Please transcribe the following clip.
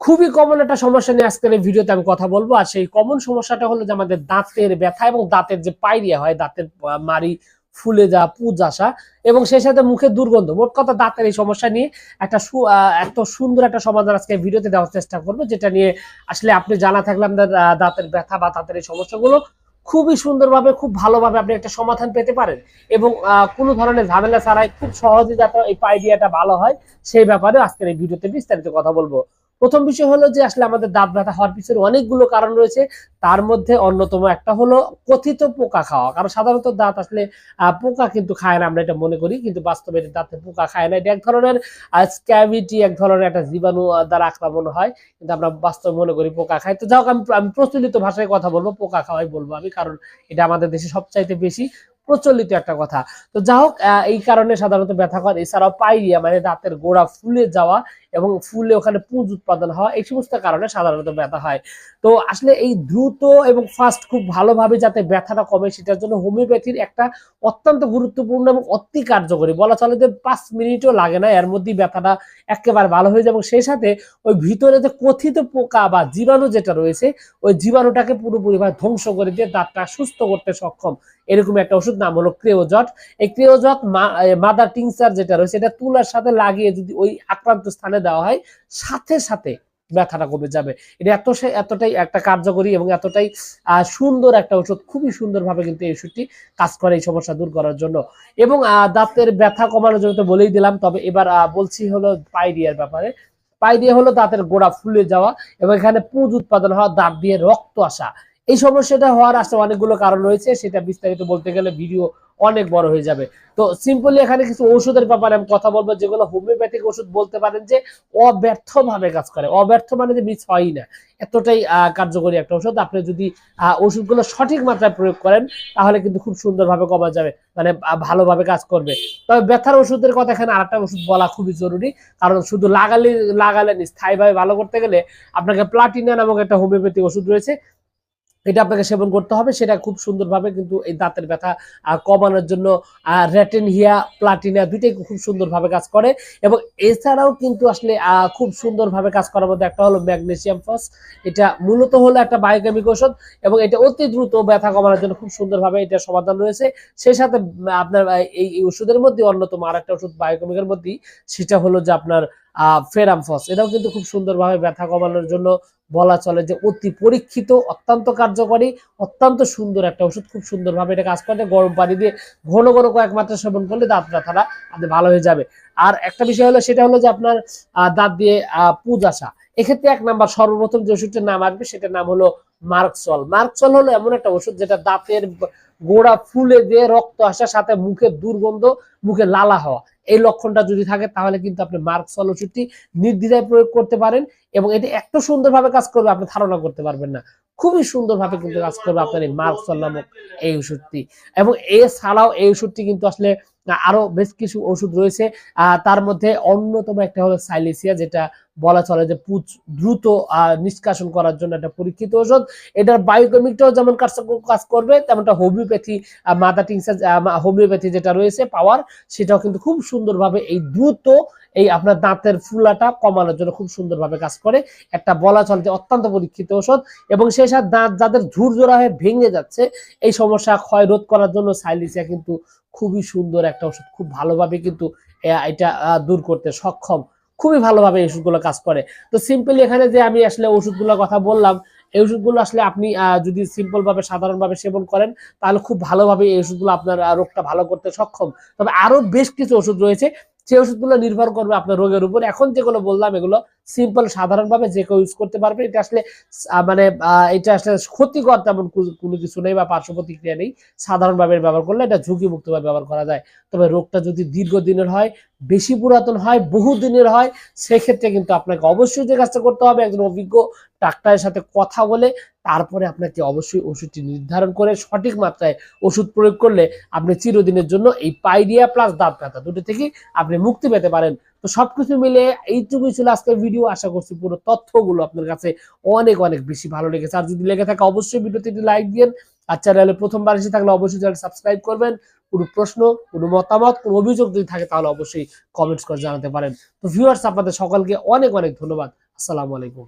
খুবই কমন একটা সমস্যা নিয়ে আজকের এই ভিডিওতে আমি কথা বলব। আর সেই কমন সমস্যাটা হলো যে আমাদের দাঁতের ব্যথা এবং দাঁতের যে পাইরিয়া হয়, দাঁতের মারি ফুলে যাওয়া পুজ আসা এবং সেই সাথে মুখের দুর্গন্ধ। মোট কথা দাঁতের এই সমস্যা নিয়ে একটা এত সুন্দর একটা সমাধান আজকে ভিডিওতে দেওয়ার চেষ্টা করব, যেটা নিয়ে আসলে আপনি জানা থাকলে আপনার দাঁতের ব্যথা বা দাঁতের এই সমস্যাগুলো খুবই সুন্দরভাবে, খুব ভালোভাবে আপনি একটা সমাধান পেতে পারেন এবং কোনো ধরনের ঝামেলা ছাড়াই খুব সহজে যাতে এই পাইডিয়াটা ভালো হয়, সেই ব্যাপারে আজকের এই ভিডিওতে বিস্তারিত কথা বলব। প্রথম বিষয় হলো যে আসলে আমাদের দাঁত ব্যথা হওয়ার পিছনে অনেকগুলো কারণ রয়েছে। তার মধ্যে অন্যতম একটা হলো কথিত পোকা খাওয়া। কারণ সাধারণত দাঁত আসলে পোকা কিন্তু খায় না আমরা এটা মনে করি। কিন্তু বাস্তবে দাঁতে পোকা খায় না। এটা এক ধরনের স্ক্যাভিটি এক ধরনের একটা জীবাণু দ্বারা আক্রমণ হয়। কিন্তু আমরা বাস্তবে মনে করি পোকা খায়। তো যাই হোক, আমি প্রচলিত ভাষায় কথা বলব, পোকা খাওয়াই বলব আমি, কারণ এটা আমাদের দেশে সবচাইতে বেশি প্রচলিত একটা কথা। তো যা হোক এই কারণে সাধারণত ব্যথা করে, এছাড়াও পাইরিয়া মানে দাঁতের গোড়া ফুলে যাওয়া এবং ফুলে ওখানে পুঁজ উৎপাদন হওয়া এই সমস্ত কারণে সাধারণত ব্যথা হয়। তো আসলে এই দ্রুত এবং ফাস্ট খুব ভালোভাবে যাতে ব্যথাটা কমে, সেটার জন্য হোমিওপ্যাথির একটা অত্যন্ত গুরুত্বপূর্ণ এবং অতি কার্যকরী, বলা চলে যে পাঁচ মিনিটও লাগে না, এর মধ্যেই ব্যথাটা একেবারে ভালো হয়ে যাবে। এবং সেই সাথে ওই ভিতরে যে কথিত পোকা বা জীবাণু যেটা রয়েছে, ওই জীবাণুটাকে পুরোপুরিভাবে ধ্বংস করে দিয়ে দাঁতটা সুস্থ করতে সক্ষম। এরকম একটা ওষুধ নাম হলো ক্রেওজট। এই ক্রিওজট মাদার টিংচার যেটা রয়েছে, এটা তুলার সাথে লাগিয়ে যদি ওই আক্রান্ত স্থানে দেওয়া হয়, সাথে সাথে ব্যথাটা কমে যাবে। এটা এত এতটাই একটা কার্যকরী এবং এতটাই সুন্দর একটা ওষুধ, খুবই সুন্দরভাবে কিন্তু এই ওষুধটি কাজ করে এই সমস্যা দূর করার জন্য। এবং দাঁতের ব্যথা কমানোর জন্য তো বলেই দিলাম, তবে এবার বলছি হলো পাইডিয়ার ব্যাপারে। পাইডিয়া হলো দাঁতের গোড়া ফুলে যাওয়া এবং এখানে পুঁজ উৎপাদন হওয়া, দাঁত দিয়ে রক্ত আসা। এই সমস্যাটা হওয়ার আসলে অনেকগুলো কারণ রয়েছে, সেটা বিস্তারিত বলতে গেলে ভিডিও অনেক বড় হয়ে যাবে। তো সিম্পলি এখানে কিছু ওষুধের ব্যাপারে আমি কথা বলব, যেগুলো হোমিওপ্যাথিক ওষুধ বলতে পারেন যে অব্যর্থভাবে কাজ করে। অব্যর্থ মানে যে মিস হয়ই না। এতটাই কার্যকরী একটা ওষুধ আপনি যদি ওষুধগুলো সঠিক মাত্রায় প্রয়োগ করেন, তাহলে কিন্তু খুব সুন্দরভাবে কমা যাবে মানে ভালোভাবে কাজ করবে। তবে ব্যথার ওষুধের কথা এখানে আরেকটা ওষুধ বলা খুবই জরুরি, কারণ শুধু লাগালে লাগালেন স্থায়ীভাবে ভালো করতে গেলে আপনাকে প্লাটিনা নামক একটা হোমিওপ্যাথিক ওষুধ রয়েছে এটা আপনাকে সেবন করতে হবে, সেটা খুব সুন্দরভাবে কিন্তু এই দাঁতের ব্যথা কমানোর জন্য রেটেনহিয়া প্লাটিনা দুইটাই খুব সুন্দরভাবে কাজ করে এবং এছাড়াও কিন্তু আসলে খুব সুন্দরভাবে কাজ করার মধ্যে একটা হলো ম্যাগনেসিয়াম ফস, এটা মূলত হলো একটা বায়োকেমিক ওষুধ এবং এটা অতি দ্রুত ব্যথা কমানোর জন্য খুব সুন্দরভাবে এটা সমাধান রয়েছে। সেই সাথে আপনার এই ওষুধের মধ্যে অন্যতম আর একটা ওষুধ বায়োকেমিকের মধ্যেই, সেটা হলো যে আপনার ফেরামফস এটাও কিন্তু খুব সুন্দরভাবে ব্যথা কমানোর জন্য বলা চলে যে অতি পরীক্ষিত, অত্যন্ত কার্যকরী, অত্যন্ত সুন্দর একটা ওষুধ। খুব সুন্দরভাবে এটা কাজ করে গরম পানি দিয়ে ঘন ঘন কয়েক মাত্রা সেবন করলে দাঁত ব্যথাটা আপনি ভালো হয়ে যাবে। আর একটা বিষয় হলো, সেটা হলো যে আপনার দাঁত দিয়ে পুজ আসা। এক্ষেত্রে এক নাম্বার সর্বপ্রথম যে ওষুধটার নাম আসবে, সেটার নাম হলো মার্কসল। মার্কসল হলো এমন একটা ওষুধ যেটা দাঁতের গোড়া ফুলে দিয়ে রক্ত আসার সাথে মুখে দুর্গন্ধ, মুখে লালা হওয়া। এই লক্ষণটা যদি থাকে, তাহলে কিন্তু আপনি মার্ক ওষুধটি নির্দ্বিধায় প্রয়োগ করতে পারেন এবং এটি এত সুন্দরভাবে কাজ করবে, আপনি ধারণা করতে পারবেন না। খুবই সুন্দরভাবে কিন্তু কাজ করবে আপনার এই মার্ক সল নামক এই ওষুধটি। এবং এছাড়াও এই ওষুধটি কিন্তু আসলে আরও বেশ কিছু ওষুধ রয়েছে। তার মধ্যে অন্যতম একটা হলো সাইলিসিয়া, যেটা বলা চলে যে পুচ দ্রুত নিষ্কাশন করার জন্য একটা পরীক্ষিত ওষুধ। এটার বায়োকেমিকটাও যেমন কাজ করবে, তেমনটা হোমিওপ্যাথি মাদার টিংসার হোমিওপ্যাথি যেটা রয়েছে পাওয়ার সেটাও কিন্তু খুব সুন্দরভাবে এই দ্রুত এই আপনার দাঁতের ফুলাটা কমানোর জন্য খুব সুন্দরভাবে কাজ করে। একটা বলা চলে যে অত্যন্ত পরীক্ষিত ওষুধ। এবং সেই সাথে দাঁত যাদের ঝুরঝোরা হয়ে ভেঙে যাচ্ছে, এই সমস্যা ক্ষয় রোধ করার জন্য সাইলিসিয়া কিন্তু খুবই সুন্দর একটা ওষুধ। খুব ভালোভাবে কিন্তু এটা দূর করতে সক্ষম। খুবই ভালোভাবে ওষুধগুলো কাজ করে। তো সিম্পলি এখানে যে আমি আসলে ওষুধগুলোর কথা বললাম, এই ওষুধগুলো আসলে আপনি যদি সিম্পল ভাবে সাধারণভাবে সেবন করেন, তাহলে খুব ভালোভাবে এই ওষুধগুলো আপনার রোগটা ভালো করতে সক্ষম। তবে আরও বেশ কিছু ওষুধ রয়েছে সেই ওষুধগুলো নির্ভর করবে আপনার রোগের উপর। এখন যেগুলো বললাম, এগুলো সিম্পল সাধারণভাবে যে কেউ ইউজ করতে পারবে, এটা আসলে মানে এটা আসলে ক্ষতিকর তেমন কোনো কিছু নেই বা পার্শ্ব প্রতিক্রিয়া নেই। সাধারণভাবে ব্যবহার করলে এটা ঝুঁকিমুক্তভাবে ব্যবহার করা যায়। তবে রোগটা যদি দীর্ঘদিনের হয়, বেশি পুরাতন হয় বহুদিনের হয়, সেক্ষেত্রে কিন্তু আপনাকে অবশ্যই যে কাজটা করতে হবে। একজন অভিজ্ঞ ডাক্তারের সাথে কথা বলে, তারপরে আপনাকে অবশ্যই ওষুধটি নির্ধারণ করে সঠিক মাত্রায় ওষুধ প্রয়োগ করলে আপনি চিরদিনের জন্য এই পাইডিয়া প্লাস দাঁত ব্যথা দুটো থেকে আপনি মুক্তি পেতে পারেন। তো সবকিছু মিলে এইটুকুই ছিল আজকের ভিডিও আশা করছি পুরো তথ্যগুলো আপনার কাছে অনেক অনেক বেশি ভালো লেগেছে। আর যদি লেগে থাকে, অবশ্যই ভিডিওতে একটি লাইক দিন আর চ্যানেলে প্রথমবার এসে থাকলে অবশ্যই চ্যানেল সাবস্ক্রাইব করবেন। কোনো প্রশ্ন, কোনো মতামত, কোনো অভিযোগ যদি থাকে, তাহলে অবশ্যই কমেন্টস করে জানাতে পারেন। তো ভিউয়ার্স আপনাদের সকলকে অনেক অনেক ধন্যবাদ। আসসালামু আলাইকুম।